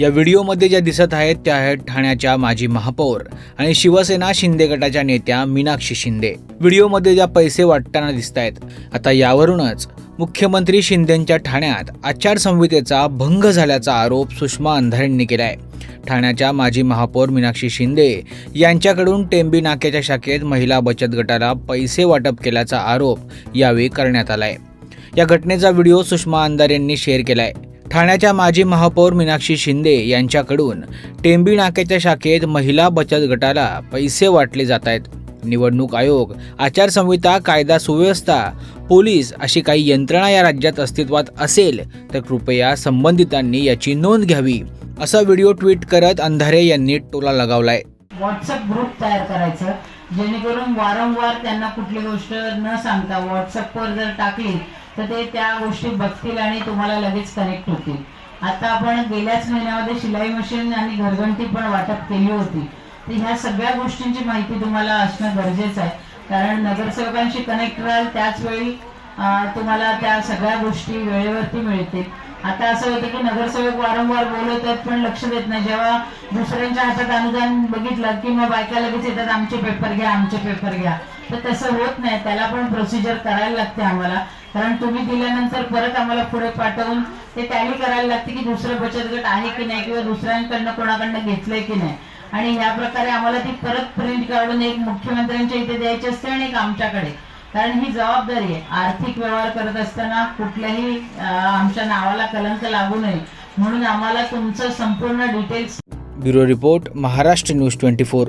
या व्हिडिओमध्ये ज्या दिसत आहेत त्या आहेत ठाण्याच्या माजी महापौर आणि शिवसेना शिंदे गटाच्या नेत्या मीनाक्षी शिंदे. व्हिडिओमध्ये ज्या पैसे वाटताना दिसत आहेत आता यावरूनच मुख्यमंत्री शिंदेंच्या ठाण्यात आचारसंहितेचा भंग झाल्याचा आरोप सुषमा अंधारेंनी आहे ठाण्याच्या माजी महापौर मीनाक्षी शिंदे यांच्याकडून टेंबी नाक्याच्या शाखेत महिला बचत गटाला पैसे वाटप केल्याचा आरोप यावेळी करण्यात आलाय. या घटनेचा व्हिडिओ सुषमा अंधार यांनी शेअर केलाय. ठाण्याच्या माजी महापौर मीनाक्षी शिंदे यांच्याकडून टेंबी नाक्याच्या शाखेत महिला बचत गटाला पैसे वाटले जात आहेत निवडणूक आयोग आचारसंहिता कायदा सुव्यवस्था पोलीस अशी काही यंत्रणा या राज्यात अस्तित्वात असेल तर कृपया संबंधितांनी याची नोंद घ्यावी. असा व्हिडिओ ट्विट करत अंधारे यांनी टोला लगावलाय. व्हॉट्सअप ग्रुप तयार करायचं जेणेकरून वारंवार त्यांना कुठली गोष्ट न सांगता व्हॉट्सअपवर जर टाकली तर ते त्या गोष्टी बघतील आणि तुम्हाला लगेच कनेक्ट होतील. आता आपण गेल्याच महिन्यामध्ये शिलाई मशीन आणि घरघंटी पण वाटप केली होती. तर ह्या सगळ्या गोष्टींची माहिती तुम्हाला असणं गरजेचं आहे. कारण नगरसेवकांशी कनेक्ट राहाल त्याच वेळी तुम्हाला त्या सगळ्या गोष्टी वेळेवरती मिळतील. आता असं होतं की नगरसेवक वारंवार बोलत आहेत पण लक्ष देत नाही. जेव्हा दुसऱ्यांच्या हातात अनुदान बघितलं की मग बायका लगेच येतात आमचे पेपर घ्या आमचे पेपर घ्या. तर तसं होत नाही. त्याला पण प्रोसिजर करायला लागते आम्हाला. कारण तुम्ही दिल्यानंतर परत आम्हाला पुढे पाठवून ते टॅली करायला लागते की दुसरं बचत गट आहे की नाही किंवा दुसऱ्यांकडनं कोणाकडनं घेतलंय की नाही. आणि या प्रकारे आम्हाला ती परत प्रिंट काढून एक मुख्यमंत्र्यांच्या इथे द्यायची असते आणि एक आमच्याकडे. कारण ही जबाबदारी आहे. आर्थिक व्यवहार करत असताना कुठल्याही आमच्या नावाला कलंक लागू नये. म्हणून आम्हाला तुमचं संपूर्ण details bureau report Maharashtra news twenty four.